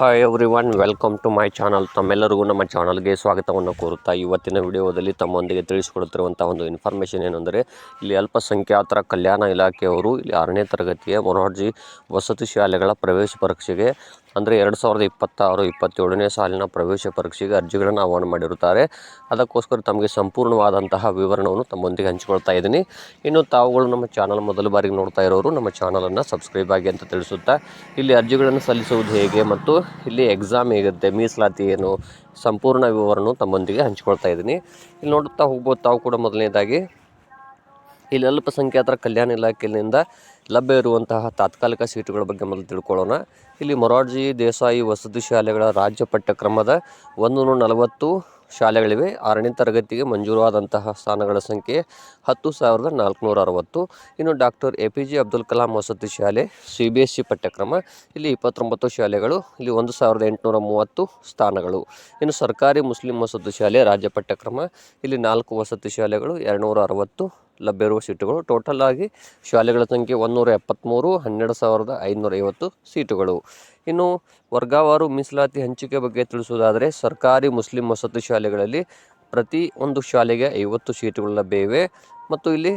Hi everyone welcome to my channel ತಮ್ಮೆಲ್ಲರಿಗೂ ನಮ್ಮ ಚಾನಲ್ಗೆ ಸ್ವಾಗತವನ್ನು ಕೋರುತ್ತಾ ಇವತ್ತಿನ ವಿಡಿಯೋದಲ್ಲಿ ತಮ್ಮೊಂದಿಗೆ ತಿಳಿಸಿಕೊಡುತ್ತಿರುವಂಥ ಒಂದು ಇನ್ಫಾರ್ಮೇಷನ್ ಏನೆಂದರೆ, ಇಲ್ಲಿ ಅಲ್ಪಸಂಖ್ಯಾತರ ಕಲ್ಯಾಣ ಇಲಾಖೆಯವರು ಇಲ್ಲಿ ಆರನೇ ತರಗತಿಯ ಮೊರಾರ್ಜಿ ವಸತಿ ಶಾಲೆಗಳ ಪ್ರವೇಶ ಪರೀಕ್ಷೆಗೆ, ಅಂದರೆ ಎರಡು ಸಾವಿರದ ಇಪ್ಪತ್ತಾರು, ಇಪ್ಪತ್ತೇಳನೇ ಸಾಲಿನ ಪ್ರವೇಶ ಪರೀಕ್ಷೆಗೆ ಅರ್ಜಿಗಳನ್ನು ಆಹ್ವಾನ ಮಾಡಿರುತ್ತಾರೆ. ಅದಕ್ಕೋಸ್ಕರ ತಮಗೆ ಸಂಪೂರ್ಣವಾದಂತಹ ವಿವರಣವನ್ನು ತಮ್ಮೊಂದಿಗೆ ಹಂಚಿಕೊಳ್ತಾ ಇದ್ದೀನಿ. ಇನ್ನು ತಾವುಗಳು ನಮ್ಮ ಚಾನಲ್ ಮೊದಲ ಬಾರಿಗೆ ನೋಡ್ತಾ ಇರೋರು, ನಮ್ಮ ಚಾನಲನ್ನು ಸಬ್ಸ್ಕ್ರೈಬ್ ಆಗಿ ಅಂತ ತಿಳಿಸುತ್ತಾ, ಇಲ್ಲಿ ಅರ್ಜಿಗಳನ್ನು ಸಲ್ಲಿಸುವುದು ಹೇಗೆ ಮತ್ತು ಇಲ್ಲಿ ಎಕ್ಸಾಮ್ ಹೇಗಿರುತ್ತೆ ಮೀಸಲಾತಿ ಏನು, ಸಂಪೂರ್ಣ ವಿವರನೂ ತಮ್ಮೊಂದಿಗೆ ಹಂಚ್ಕೊಳ್ತಾ ಇದ್ದೀನಿ. ಇಲ್ಲಿ ನೋಡುತ್ತಾ ಹೋಗ್ಬೋದು ತಾವು ಕೂಡ ಮೊದಲನೇದಾಗಿ. ಇಲ್ಲಿ ಅಲ್ಪಸಂಖ್ಯಾತರ ಕಲ್ಯಾಣ ಇಲಾಖೆಯಿಂದ ಲಭ್ಯ ಇರುವಂತಹ ತಾತ್ಕಾಲಿಕ ಸೀಟುಗಳ ಬಗ್ಗೆ ಮೊದಲು ತಿಳ್ಕೊಳ್ಳೋಣ. ಇಲ್ಲಿ ಮೊರಾರ್ಜಿ ದೇಸಾಯಿ ವಸತಿ ಶಾಲೆಗಳ ರಾಜ್ಯ ಪಠ್ಯಕ್ರಮದ ಒಂದು ನಲವತ್ತು ಶಾಲೆಗಳಿವೆ. ಆರನೇ ತರಗತಿಗೆ ಮಂಜೂರಾದಂತಹ ಸ್ಥಾನಗಳ ಸಂಖ್ಯೆ ಹತ್ತು ಸಾವಿರದ ನಾಲ್ಕುನೂರ ಅರವತ್ತು. ಇನ್ನು doctor A P J Abdul Kalam ವಸತಿ ಶಾಲೆ, ಸಿ ಬಿ ಎಸ್ ಸಿ ಪಠ್ಯಕ್ರಮ, ಇಲ್ಲಿ ಇಪ್ಪತ್ತೊಂಬತ್ತು ಶಾಲೆಗಳು, ಇಲ್ಲಿ ಒಂದು ಸಾವಿರದ ಎಂಟುನೂರ ಮೂವತ್ತು ಸ್ಥಾನಗಳು. ಇನ್ನು ಸರ್ಕಾರಿ ಮುಸ್ಲಿಂ ವಸತಿ ಶಾಲೆ, ರಾಜ್ಯ ಪಠ್ಯಕ್ರಮ, ಇಲ್ಲಿ ನಾಲ್ಕು ವಸತಿ ಶಾಲೆಗಳು, ಎರಡುನೂರ ಅರವತ್ತು. ಲಭ್ಯ ಇರುವ ಸೀಟುಗಳು. ಟೋಟಲ್ ಆಗಿ ಶಾಲೆಗಳ ಸಂಖ್ಯೆ ಒಂದೂರ ಎಪ್ಪತ್ತ್ಮೂರು ಹನ್ನೆರಡು ಸಾವಿರದ ಐನೂರ ಐವತ್ತು ಸೀಟುಗಳು. ಇನ್ನು ವರ್ಗಾವಾರು ಮೀಸಲಾತಿ ಹಂಚಿಕೆ ಬಗ್ಗೆ ತಿಳಿಸುವುದಾದರೆ, ಸರ್ಕಾರಿ ಮುಸ್ಲಿಂ ವಸತಿ ಶಾಲೆಗಳಲ್ಲಿ ಪ್ರತಿ ಒಂದು ಶಾಲೆಗೆ ಐವತ್ತು ಸೀಟುಗಳು ಲಭ್ಯ ಮತ್ತು ಇಲ್ಲಿ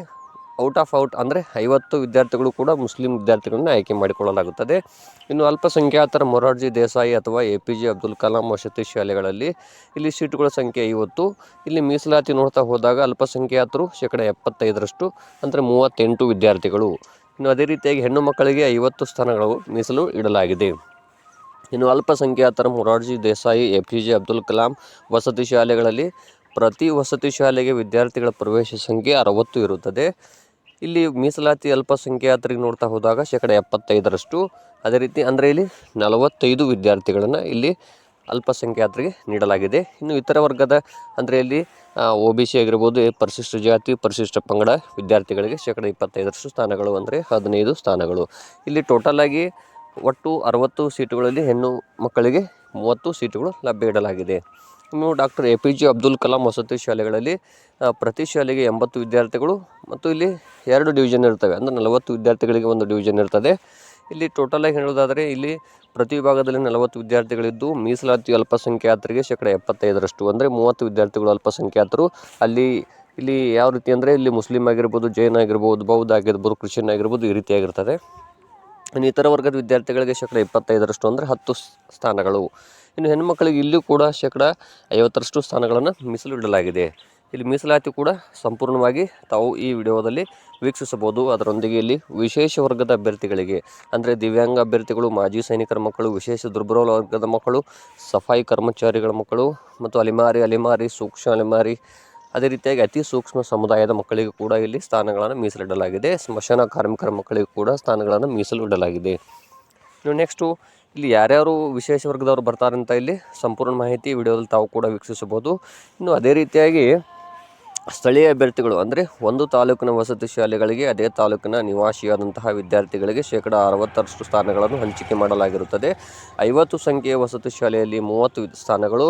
ಔಟ್ ಆಫ್ ಔಟ್ ಅಂದರೆ ಐವತ್ತು ವಿದ್ಯಾರ್ಥಿಗಳು ಕೂಡ ಮುಸ್ಲಿಂ ವಿದ್ಯಾರ್ಥಿಗಳನ್ನು ಆಯ್ಕೆ ಮಾಡಿಕೊಳ್ಳಲಾಗುತ್ತದೆ. ಇನ್ನು ಅಲ್ಪಸಂಖ್ಯಾತರ ಮೊರಾರ್ಜಿ ದೇಸಾಯಿ ಅಥವಾ A P J Abdul Kalam ವಸತಿ ಶಾಲೆಗಳಲ್ಲಿ ಇಲ್ಲಿ ಸೀಟುಗಳ ಸಂಖ್ಯೆ ಐವತ್ತು. ಇಲ್ಲಿ ಮೀಸಲಾತಿ ನೋಡ್ತಾ ಹೋದಾಗ ಅಲ್ಪಸಂಖ್ಯಾತರು ಶೇಕಡ ಎಪ್ಪತ್ತೈದರಷ್ಟು, ಅಂದರೆ ಮೂವತ್ತೆಂಟು ವಿದ್ಯಾರ್ಥಿಗಳು. ಇನ್ನು ಅದೇ ರೀತಿಯಾಗಿ ಹೆಣ್ಣು ಮಕ್ಕಳಿಗೆ ಐವತ್ತು ಸ್ಥಾನಗಳು ಮೀಸಲು ಇಡಲಾಗಿದೆ. ಇನ್ನು ಅಲ್ಪಸಂಖ್ಯಾತರ Morarji Desai A P J Abdul Kalam ವಸತಿ ಶಾಲೆಗಳಲ್ಲಿ ಪ್ರತಿ ವಸತಿ ಶಾಲೆಗೆ ವಿದ್ಯಾರ್ಥಿಗಳ ಪ್ರವೇಶ ಸಂಖ್ಯೆ ಅರವತ್ತು ಇರುತ್ತದೆ. ಇಲ್ಲಿ ಮೀಸಲಾತಿ ಅಲ್ಪಸಂಖ್ಯಾತರಿಗೆ ನೋಡ್ತಾ ಹೋದಾಗ ಶೇಕಡ ಎಪ್ಪತ್ತೈದರಷ್ಟು. ಅದೇ ರೀತಿ ಅಂದರೆ ಇಲ್ಲಿ ನಲವತ್ತೈದು ವಿದ್ಯಾರ್ಥಿಗಳನ್ನು ಇಲ್ಲಿ ಅಲ್ಪಸಂಖ್ಯಾತರಿಗೆ ನೀಡಲಾಗಿದೆ. ಇನ್ನು ಇತರ ವರ್ಗದ ಅಂದರೆ ಇಲ್ಲಿ ಒ ಬಿ ಸಿ ಆಗಿರ್ಬೋದು ಪರಿಶಿಷ್ಟ ಜಾತಿ, ಪರಿಶಿಷ್ಟ ಪಂಗಡ ವಿದ್ಯಾರ್ಥಿಗಳಿಗೆ ಶೇಕಡ ಇಪ್ಪತ್ತೈದರಷ್ಟು ಸ್ಥಾನಗಳು ಅಂದರೆ ಹದಿನೈದು ಸ್ಥಾನಗಳು. ಇಲ್ಲಿ ಟೋಟಲ್ ಆಗಿ ಒಟ್ಟು ಅರವತ್ತು ಸೀಟುಗಳಲ್ಲಿ ಹೆಣ್ಣು ಮಕ್ಕಳಿಗೆ ಮೂವತ್ತು ಸೀಟುಗಳು ಲಭ್ಯ ಇಡಲಾಗಿದೆ. ಇನ್ನು doctor A P J Abdul Kalam ವಸತಿ ಶಾಲೆಗಳಲ್ಲಿ ಪ್ರತಿ ಶಾಲೆಗೆ ಎಂಬತ್ತು ವಿದ್ಯಾರ್ಥಿಗಳು ಮತ್ತು ಇಲ್ಲಿ ಎರಡು ಡಿವಿಷನ್ ಇರ್ತವೆ. ಅಂದರೆ ನಲವತ್ತು ವಿದ್ಯಾರ್ಥಿಗಳಿಗೆ ಒಂದು ಡಿವಿಷನ್ ಇರ್ತದೆ. ಇಲ್ಲಿ ಟೋಟಲಾಗಿ ಹೇಳೋದಾದರೆ ಇಲ್ಲಿ ಪ್ರತಿ ವಿಭಾಗದಲ್ಲಿ ನಲವತ್ತು ವಿದ್ಯಾರ್ಥಿಗಳಿದ್ದು, ಮೀಸಲಾತಿ ಅಲ್ಪಸಂಖ್ಯಾತರಿಗೆ ಶೇಕಡ ಎಪ್ಪತ್ತೈದರಷ್ಟು. ಅಂದರೆ ಮೂವತ್ತು ವಿದ್ಯಾರ್ಥಿಗಳು ಅಲ್ಪಸಂಖ್ಯಾತರು. ಅಲ್ಲಿ, ಇಲ್ಲಿ ಯಾವ ರೀತಿ ಅಂದರೆ ಇಲ್ಲಿ ಮುಸ್ಲಿಂ ಆಗಿರ್ಬೋದು, ಜೈನ್ ಆಗಿರ್ಬೋದು, ಬೌದ್ಧ ಆಗಿರ್ಬೋದು, ಕ್ರಿಶ್ಚಿಯನ್ ಆಗಿರ್ಬೋದು ಈ ರೀತಿಯಾಗಿರ್ತದೆ ಇನ್ನು ಇತರ ವರ್ಗದ ವಿದ್ಯಾರ್ಥಿಗಳಿಗೆ ಶೇಕಡ ಇಪ್ಪತ್ತೈದರಷ್ಟು ಅಂದರೆ ಹತ್ತು ಸ್ಥಾನಗಳು. ಇನ್ನು ಹೆಣ್ಣುಮಕ್ಕಳಿಗೆ ಇಲ್ಲೂ ಕೂಡ ಶೇಕಡ ಐವತ್ತರಷ್ಟು ಸ್ಥಾನಗಳನ್ನು ಮೀಸಲು ಇಡಲಾಗಿದೆ ಇಲ್ಲಿ ಮೀಸಲಾತಿ ಕೂಡ ಸಂಪೂರ್ಣವಾಗಿ ತಾವು ಈ ವಿಡಿಯೋದಲ್ಲಿ ವೀಕ್ಷಿಸಬಹುದು. ಅದರೊಂದಿಗೆ ಇಲ್ಲಿ ವಿಶೇಷ ವರ್ಗದ ಅಭ್ಯರ್ಥಿಗಳಿಗೆ, ಅಂದರೆ ದಿವ್ಯಾಂಗ ಅಭ್ಯರ್ಥಿಗಳು, ಮಾಜಿ ಸೈನಿಕರ ಮಕ್ಕಳು, ವಿಶೇಷ ದುರ್ಬಲ ವರ್ಗದ ಮಕ್ಕಳು, ಸಫಾಯಿ ಕರ್ಮಚಾರಿಗಳ ಮಕ್ಕಳು, ಮತ್ತು ಅಲೆಮಾರಿ ಅಲೆಮಾರಿ, ಸೂಕ್ಷ್ಮ ಅಲೆಮಾರಿ, ಅದೇ ರೀತಿಯಾಗಿ ಅತಿ ಸೂಕ್ಷ್ಮ ಸಮುದಾಯದ ಮಕ್ಕಳಿಗೂ ಕೂಡ ಇಲ್ಲಿ ಸ್ಥಾನಗಳನ್ನು ಮೀಸಲಿಡಲಾಗಿದೆ. ಸ್ಮಶಾನ ಕಾರ್ಮಿಕರ ಮಕ್ಕಳಿಗೂ ಕೂಡ ಸ್ಥಾನಗಳನ್ನು ಮೀಸಲು ಇಡಲಾಗಿದೆ ಇನ್ನು ನೆಕ್ಸ್ಟು ಇಲ್ಲಿ ಯಾರ್ಯಾರು ವಿಶೇಷ ವರ್ಗದವರು ಬರ್ತಾರೆ ಅಂತ ಇಲ್ಲಿ ಸಂಪೂರ್ಣ ಮಾಹಿತಿ ವಿಡಿಯೋದಲ್ಲಿ ತಾವು ಕೂಡ ವೀಕ್ಷಿಸಬಹುದು. ಇನ್ನು ಅದೇ ರೀತಿಯಾಗಿ ಸ್ಥಳೀಯ ಅಭ್ಯರ್ಥಿಗಳು ಅಂದರೆ ಒಂದು ತಾಲೂಕಿನ ವಸತಿ ಶಾಲೆಗಳಿಗೆ, ಅದೇ ತಾಲೂಕಿನ ನಿವಾಸಿಯಾದಂತಹ ವಿದ್ಯಾರ್ಥಿಗಳಿಗೆ ಶೇಕಡ ಅರವತ್ತರಷ್ಟು ಸ್ಥಾನಗಳನ್ನು ಹಂಚಿಕೆ ಮಾಡಲಾಗಿರುತ್ತದೆ. ಐವತ್ತು ಸಂಖ್ಯೆಯ ವಸತಿ ಶಾಲೆಯಲ್ಲಿ ಮೂವತ್ತು ಸ್ಥಾನಗಳು,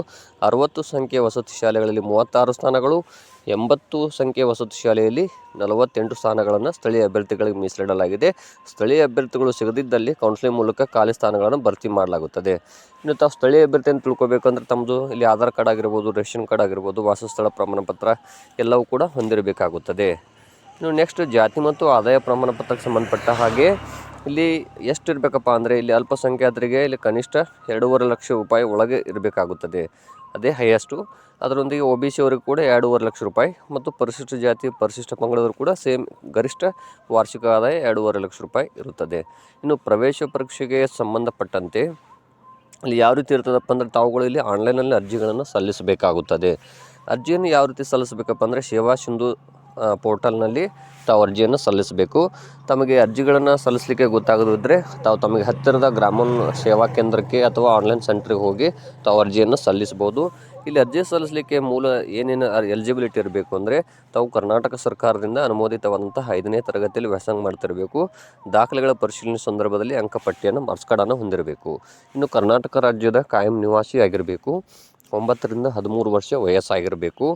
ಅರವತ್ತು ಸಂಖ್ಯೆಯ ವಸತಿ ಶಾಲೆಗಳಲ್ಲಿ ಮೂವತ್ತಾರು ಸ್ಥಾನಗಳು ಎಂಬತ್ತು ಸಂಖ್ಯೆ ವಸತಿ ಶಾಲೆಯಲ್ಲಿ ನಲವತ್ತೆಂಟು ಸ್ಥಾನಗಳನ್ನು ಸ್ಥಳೀಯ ಅಭ್ಯರ್ಥಿಗಳಿಗೆ ಮೀಸಲಿಡಲಾಗಿದೆ. ಸ್ಥಳೀಯ ಅಭ್ಯರ್ಥಿಗಳು ಸಿಗದಿದ್ದಲ್ಲಿ ಕೌನ್ಸಿಲಿಂಗ್ ಮೂಲಕ ಖಾಲಿ ಸ್ಥಾನಗಳನ್ನು ಭರ್ತಿ ಮಾಡಲಾಗುತ್ತದೆ. ಇನ್ನು ತಾವು ಸ್ಥಳೀಯ ಅಭ್ಯರ್ಥಿ ಅಂತ ತಿಳ್ಕೊಬೇಕಂದ್ರೆ ತಮ್ಮದು ಇಲ್ಲಿ ಆಧಾರ್ ಕಾರ್ಡ್ ಆಗಿರ್ಬೋದು, ರೇಷನ್ ಕಾರ್ಡ್ ಆಗಿರ್ಬೋದು, ವಾಸಸ್ಥಳ ಪ್ರಮಾಣ ಪತ್ರ ಎಲ್ಲವೂ ಕೂಡ ಹೊಂದಿರಬೇಕಾಗುತ್ತದೆ. ಇನ್ನು ನೆಕ್ಸ್ಟ್ ಜಾತಿ ಮತ್ತು ಆದಾಯ ಪ್ರಮಾಣ ಪತ್ರಕ್ಕೆ ಸಂಬಂಧಪಟ್ಟ ಹಾಗೆ ಇಲ್ಲಿ ಎಷ್ಟು ಇರಬೇಕಪ್ಪ ಅಂದರೆ ಇಲ್ಲಿ ಅಲ್ಪಸಂಖ್ಯಾತರಿಗೆ ಇಲ್ಲಿ ಕನಿಷ್ಠ ಎರಡೂವರೆ ಲಕ್ಷ ರೂಪಾಯಿ ಒಳಗೆ ಇರಬೇಕಾಗುತ್ತದೆ. ಅದೇ ಹೈಯೆಸ್ಟು ಅದರೊಂದಿಗೆ ಒ ಬಿ ಸಿ ಅವರಿಗೆ ಕೂಡ ಎರಡೂವರೆ ಲಕ್ಷ ರೂಪಾಯಿ ಮತ್ತು ಪರಿಶಿಷ್ಟ ಜಾತಿ, ಪರಿಶಿಷ್ಟ ಪಂಗಡದವರು ಕೂಡ ಸೇಮ್ ಗರಿಷ್ಠ ವಾರ್ಷಿಕ ಆದಾಯ ಎರಡೂವರೆ ಲಕ್ಷ ರೂಪಾಯಿ ಇರುತ್ತದೆ. ಇನ್ನು ಪ್ರವೇಶ ಪರೀಕ್ಷೆಗೆ ಸಂಬಂಧಪಟ್ಟಂತೆ ಅಲ್ಲಿ ಯಾವ ರೀತಿ ಇರ್ತದಪ್ಪ ಅಂದರೆ ತಾವುಗಳು ಇಲ್ಲಿ ಆನ್ಲೈನಲ್ಲಿ ಅರ್ಜಿಗಳನ್ನು ಸಲ್ಲಿಸಬೇಕಾಗುತ್ತದೆ. ಅರ್ಜಿಯನ್ನು ಯಾವ ರೀತಿ ಸಲ್ಲಿಸಬೇಕಪ್ಪ ಅಂದರೆ ಸೇವಾ ಸಿಂಧು ಪೋರ್ಟಲ್ನಲ್ಲಿ ತಾವು ಅರ್ಜಿಯನ್ನು ಸಲ್ಲಿಸಬೇಕು. ತಮಗೆ ಅರ್ಜಿಗಳನ್ನು ಸಲ್ಲಿಸಲಿಕ್ಕೆ ಗೊತ್ತಾಗದಿದ್ದರೆ ತಾವು ತಮಗೆ ಹತ್ತಿರದ ಗ್ರಾಮೀಣ ಸೇವಾ ಕೇಂದ್ರಕ್ಕೆ ಅಥವಾ ಆನ್ಲೈನ್ ಸೆಂಟ್ರಿಗೆ ಹೋಗಿ ತಾವು ಅರ್ಜಿಯನ್ನು ಸಲ್ಲಿಸ್ಬೋದು ಇಲ್ಲಿ ಅರ್ಜಿ ಸಲ್ಲಿಸಲಿಕ್ಕೆ ಮೂಲ ಏನೇನು ಎಲಿಜಿಬಿಲಿಟಿ ಇರಬೇಕು ಅಂದರೆ ತಾವು ಕರ್ನಾಟಕ ಸರ್ಕಾರದಿಂದ ಅನುಮೋದಿತವಾದಂತಹ ಐದನೇ ತರಗತಿಯಲ್ಲಿ ವ್ಯಾಸಂಗ ಮಾಡ್ತಿರಬೇಕು. ದಾಖಲೆಗಳ ಪರಿಶೀಲನೆ ಸಂದರ್ಭದಲ್ಲಿ ಅಂಕಪಟ್ಟಿಯನ್ನು ಮಾರ್ಕ್ಸ್ ಹೊಂದಿರಬೇಕು. ಇನ್ನು ಕರ್ನಾಟಕ ರಾಜ್ಯದ ಕಾಯಂ ನಿವಾಸಿ ಆಗಿರಬೇಕು ಒಂಬತ್ತರಿಂದ ಹದಿಮೂರು ವರ್ಷ ವಯಸ್ಸಾಗಿರಬೇಕು.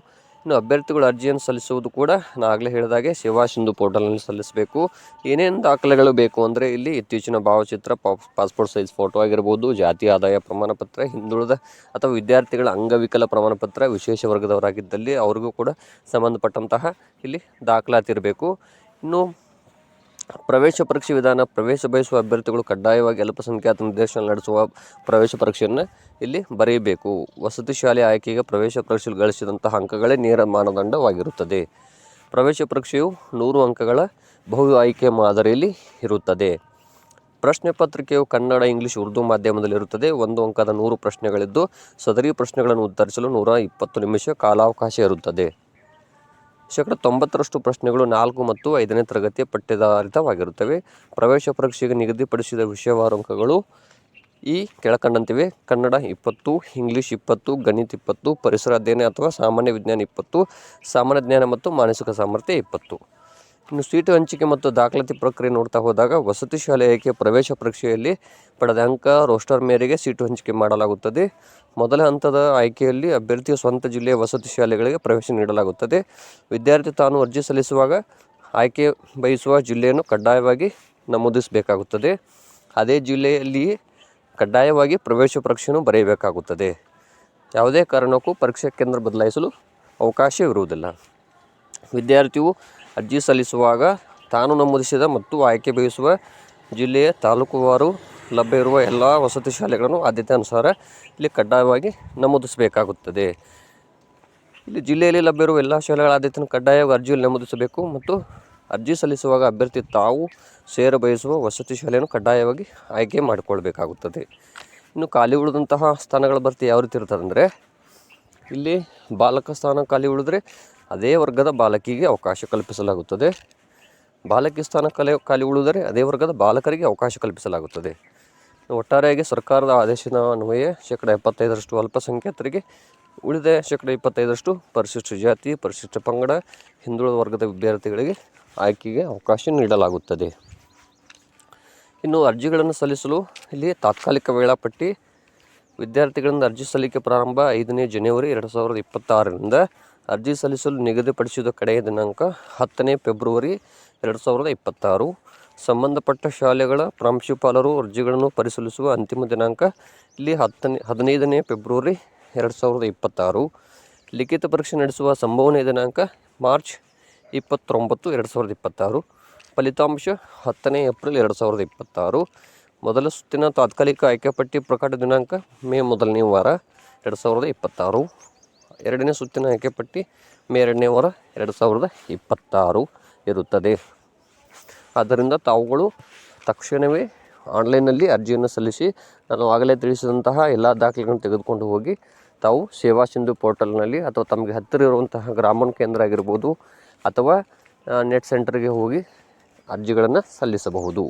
ಇನ್ನು ಅಭ್ಯರ್ಥಿಗಳು ಅರ್ಜಿಯನ್ನು ಸಲ್ಲಿಸುವುದು ಕೂಡ ನಾನು ಆಗಲೇ ಹೇಳಿದಾಗೆ ಸೇವಾ ಸಿಂಧು ಪೋರ್ಟಲ್ನಲ್ಲಿ ಸಲ್ಲಿಸಬೇಕು. ಏನೇನು ದಾಖಲೆಗಳು ಬೇಕು ಅಂದರೆ ಇಲ್ಲಿ ಇತ್ತೀಚಿನ ಭಾವಚಿತ್ರ ಪಾಸ್ಪೋರ್ಟ್ ಸೈಜ್ ಫೋಟೋ ಆಗಿರ್ಬೋದು, ಜಾತಿ ಆದಾಯ ಪ್ರಮಾಣಪತ್ರ, ಹಿಂದುಳಿದ ಅಥವಾ ವಿದ್ಯಾರ್ಥಿಗಳ ಅಂಗವಿಕಲ ಪ್ರಮಾಣಪತ್ರ ವಿಶೇಷ ವರ್ಗದವರಾಗಿದ್ದಲ್ಲಿ ಅವ್ರಿಗೂ ಕೂಡ ಸಂಬಂಧಪಟ್ಟಂತಹ ಇಲ್ಲಿ ದಾಖಲಾತಿ ಇರಬೇಕು ಇನ್ನು ಪ್ರವೇಶ ಪರೀಕ್ಷೆ ವಿಧಾನ, ಪ್ರವೇಶ ಬಯಸುವ ಅಭ್ಯರ್ಥಿಗಳು ಕಡ್ಡಾಯವಾಗಿ ಅಲ್ಪಸಂಖ್ಯಾತ ನಿರ್ದೇಶನ ನಡೆಸುವ ಪ್ರವೇಶ ಪರೀಕ್ಷೆಯನ್ನು ಇಲ್ಲಿ ಬರೆಯಬೇಕು. ವಸತಿ ಶಾಲೆ ಆಯ್ಕೆಗೆ ಪ್ರವೇಶ ಪರೀಕ್ಷೆಯಲ್ಲಿ ಗಳಿಸಿದಂತಹ ಅಂಕಗಳೇ ನೇರ ಮಾನದಂಡವಾಗಿರುತ್ತದೆ. ಪ್ರವೇಶ ಪರೀಕ್ಷೆಯು ನೂರು ಅಂಕಗಳ ಬಹು ಆಯ್ಕೆ ಮಾದರಿಯಲ್ಲಿ ಇರುತ್ತದೆ. ಪ್ರಶ್ನೆ ಪತ್ರಿಕೆಯು ಕನ್ನಡ, ಇಂಗ್ಲಿಷ್, ಉರ್ದು ಮಾಧ್ಯಮದಲ್ಲಿ ಇರುತ್ತದೆ. ಒಂದು ಅಂಕದ ನೂರು ಪ್ರಶ್ನೆಗಳಿದ್ದು, ಸದರಿ ಪ್ರಶ್ನೆಗಳನ್ನು ಉತ್ತರಿಸಲು ನೂರ ಇಪ್ಪತ್ತು ನಿಮಿಷ ಕಾಲಾವಕಾಶ ಇರುತ್ತದೆ. ಶೇಕಡ ತೊಂಬತ್ತರಷ್ಟು ಪ್ರಶ್ನೆಗಳು ನಾಲ್ಕು ಮತ್ತು ಐದನೇ ತರಗತಿಯ ಪಠ್ಯಧಾರಿತವಾಗಿರುತ್ತವೆ. ಪ್ರವೇಶ ಪರೀಕ್ಷೆಗೆ ನಿಗದಿಪಡಿಸಿದ ವಿಷಯವಾರಂಕಗಳು ಈ ಕೆಳಕಂಡಂತಿವೆ. ಕನ್ನಡ ಇಪ್ಪತ್ತು, ಇಂಗ್ಲೀಷ್ ಇಪ್ಪತ್ತು, ಗಣಿತ ಇಪ್ಪತ್ತು, ಪರಿಸರ ಅಧ್ಯಯನ ಅಥವಾ ಸಾಮಾನ್ಯ ವಿಜ್ಞಾನ ಇಪ್ಪತ್ತು, ಸಾಮಾನ್ಯ ಜ್ಞಾನ ಮತ್ತು ಮಾನಸಿಕ ಸಾಮರ್ಥ್ಯ ಇಪ್ಪತ್ತು. ಇನ್ನು ಸೀಟು ಹಂಚಿಕೆ ಮತ್ತು ದಾಖಲಾತಿ ಪ್ರಕ್ರಿಯೆ ನೋಡ್ತಾ ಹೋದಾಗ ವಸತಿ ಶಾಲೆ ಆಯ್ಕೆ ಪ್ರವೇಶ ಪರೀಕ್ಷೆಯಲ್ಲಿ ಪಡೆದ ಅಂಕ ರೋಸ್ಟರ್ ಮೇರೆಗೆ ಸೀಟು ಹಂಚಿಕೆ ಮಾಡಲಾಗುತ್ತದೆ. ಮೊದಲ ಹಂತದ ಆಯ್ಕೆಯಲ್ಲಿ ಅಭ್ಯರ್ಥಿಯ ಸ್ವಂತ ಜಿಲ್ಲೆಯ ವಸತಿ ಶಾಲೆಗಳಿಗೆ ಪ್ರವೇಶ ನೀಡಲಾಗುತ್ತದೆ. ವಿದ್ಯಾರ್ಥಿ ತಾನು ಅರ್ಜಿ ಸಲ್ಲಿಸುವಾಗ ಆಯ್ಕೆ ಬಯಸುವ ಜಿಲ್ಲೆಯನ್ನು ಕಡ್ಡಾಯವಾಗಿ ನಮೂದಿಸಬೇಕಾಗುತ್ತದೆ. ಅದೇ ಜಿಲ್ಲೆಯಲ್ಲಿ ಕಡ್ಡಾಯವಾಗಿ ಪ್ರವೇಶ ಪರೀಕ್ಷೆಯನ್ನು ಬರೆಯಬೇಕಾಗುತ್ತದೆ. ಯಾವುದೇ ಕಾರಣಕ್ಕೂ ಪರೀಕ್ಷಾ ಕೇಂದ್ರ ಬದಲಾಯಿಸಲು ಅವಕಾಶವಿರುವುದಿಲ್ಲ. ವಿದ್ಯಾರ್ಥಿಯು ಅರ್ಜಿ ಸಲ್ಲಿಸುವಾಗ ತಾನು ನಮೂದಿಸಿದ ಮತ್ತು ಆಯ್ಕೆ ಬಯಸುವ ಜಿಲ್ಲೆಯ ತಾಲೂಕುವಾರು ಲಭ್ಯ ಇರುವ ಎಲ್ಲ ವಸತಿ ಶಾಲೆಗಳನ್ನು ಆದ್ಯತೆ ಅನುಸಾರ ಇಲ್ಲಿ ಕಡ್ಡಾಯವಾಗಿ ನಮೂದಿಸಬೇಕಾಗುತ್ತದೆ. ಇಲ್ಲಿ ಜಿಲ್ಲೆಯಲ್ಲಿ ಲಭ್ಯ ಇರುವ ಎಲ್ಲ ಶಾಲೆಗಳ ಆದ್ಯತೆಯನ್ನು ಕಡ್ಡಾಯವಾಗಿ ಅರ್ಜಿಯಲ್ಲಿ ನಮೂದಿಸಬೇಕು ಮತ್ತು ಅರ್ಜಿ ಸಲ್ಲಿಸುವಾಗ ಅಭ್ಯರ್ಥಿ ತಾವು ಸೇರ ಬಯಸುವ ವಸತಿ ಶಾಲೆಯನ್ನು ಕಡ್ಡಾಯವಾಗಿ ಆಯ್ಕೆ ಮಾಡಿಕೊಳ್ಬೇಕಾಗುತ್ತದೆ. ಇನ್ನು ಖಾಲಿ ಉಳಿದಂತಹ ಸ್ಥಾನಗಳ ಭರ್ತಿ ಯಾವ ರೀತಿ ಇರ್ತದೆ ಅಂದರೆ, ಇಲ್ಲಿ ಬಾಲಕ ಸ್ಥಾನ ಖಾಲಿ ಉಳಿದ್ರೆ ಅದೇ ವರ್ಗದ ಬಾಲಕಿಗೆ ಅವಕಾಶ ಕಲ್ಪಿಸಲಾಗುತ್ತದೆ. ಬಾಲಕಿ ಸ್ಥಾನ ಕಲೆ ಖಾಲಿ ಉಳಿದರೆ ಅದೇ ವರ್ಗದ ಬಾಲಕರಿಗೆ ಅವಕಾಶ ಕಲ್ಪಿಸಲಾಗುತ್ತದೆ. ಒಟ್ಟಾರೆಯಾಗಿ ಸರ್ಕಾರದ ಆದೇಶದ ಅನ್ವಯ ಶೇಕಡ ಎಪ್ಪತ್ತೈದರಷ್ಟು ಅಲ್ಪಸಂಖ್ಯಾತರಿಗೆ ಉಳಿದ. ಶೇಕಡ ಇಪ್ಪತ್ತೈದರಷ್ಟು ಪರಿಶಿಷ್ಟ ಜಾತಿ, ಪರಿಶಿಷ್ಟ ಪಂಗಡ, ಹಿಂದುಳಿದ ವರ್ಗದ ವಿದ್ಯಾರ್ಥಿಗಳಿಗೆ ಆಯ್ಕೆಗೆ ಅವಕಾಶ ನೀಡಲಾಗುತ್ತದೆ. ಇನ್ನು ಅರ್ಜಿಗಳನ್ನು ಸಲ್ಲಿಸಲು ಇಲ್ಲಿ ತಾತ್ಕಾಲಿಕ ವೇಳಾಪಟ್ಟಿ. ವಿದ್ಯಾರ್ಥಿಗಳಿಂದ ಅರ್ಜಿ ಸಲ್ಲಿಕೆ ಪ್ರಾರಂಭ ಐದನೇ ಜನವರಿ ಎರಡು ಸಾವಿರದ ಇಪ್ಪತ್ತಾರರಿಂದ ಅರ್ಜಿ ಸಲ್ಲಿಸಲು ನಿಗದಿಪಡಿಸಿದ ಕಡೆಯ ದಿನಾಂಕ ಹತ್ತನೇ ಫೆಬ್ರವರಿ ಎರಡು ಸಾವಿರದ ಇಪ್ಪತ್ತಾರು. ಸಂಬಂಧಪಟ್ಟ ಶಾಲೆಗಳ ಪ್ರಾಂಶುಪಾಲರು ಅರ್ಜಿಗಳನ್ನು ಪರಿಶೀಲಿಸುವ ಅಂತಿಮ ದಿನಾಂಕ ಇಲ್ಲಿ ಹತ್ತನೇ, ಹದಿನೈದನೇ ಫೆಬ್ರವರಿ ಎರಡು ಸಾವಿರದ ಇಪ್ಪತ್ತಾರು. ಲಿಖಿತ ಪರೀಕ್ಷೆ ನಡೆಸುವ ಸಂಭವನೀಯ ದಿನಾಂಕ ಮಾರ್ಚ್ ಇಪ್ಪತ್ತೊಂಬತ್ತು ಎರಡು ಸಾವಿರದ ಇಪ್ಪತ್ತಾರು. ಫಲಿತಾಂಶ ಹತ್ತನೇ ಏಪ್ರಿಲ್ ಎರಡು ಸಾವಿರದ ಇಪ್ಪತ್ತಾರು. ಮೊದಲ ಸುತ್ತಿನ ತಾತ್ಕಾಲಿಕ ಆಯ್ಕೆ ಪಟ್ಟಿ ಪ್ರಕಟ ದಿನಾಂಕ ಮೇ ಮೊದಲನೇ ವಾರ ಎರಡು ಸಾವಿರದ ಇಪ್ಪತ್ತಾರು. ಎರಡನೇ ಸುತ್ತಿನ ಆಯ್ಕೆ ಪಟ್ಟಿ ಮೇ ಎರಡನೇ ವಾರ ಎರಡು ಸಾವಿರದ ಇಪ್ಪತ್ತಾರು ಇರುತ್ತದೆ. ಆದ್ದರಿಂದ ತಾವುಗಳು ತಕ್ಷಣವೇ ಆನ್ಲೈನಲ್ಲಿ ಅರ್ಜಿಯನ್ನು ಸಲ್ಲಿಸಿ ನಾನು ಆಗಲೇ ತಿಳಿಸಿದಂತಹ ಎಲ್ಲ ದಾಖಲೆಗಳನ್ನು ತೆಗೆದುಕೊಂಡು ಹೋಗಿ ತಾವು ಸೇವಾ ಸಿಂಧು ಪೋರ್ಟಲ್ನಲ್ಲಿ ಅಥವಾ ತಮಗೆ ಹತ್ತಿರ ಇರುವಂತಹ ಗ್ರಾಮೀಣ ಕೇಂದ್ರ ಆಗಿರ್ಬೋದು ಅಥವಾ ನೆಟ್ ಸೆಂಟರ್ಗೆ ಹೋಗಿ ಅರ್ಜಿಗಳನ್ನು ಸಲ್ಲಿಸಬಹುದು.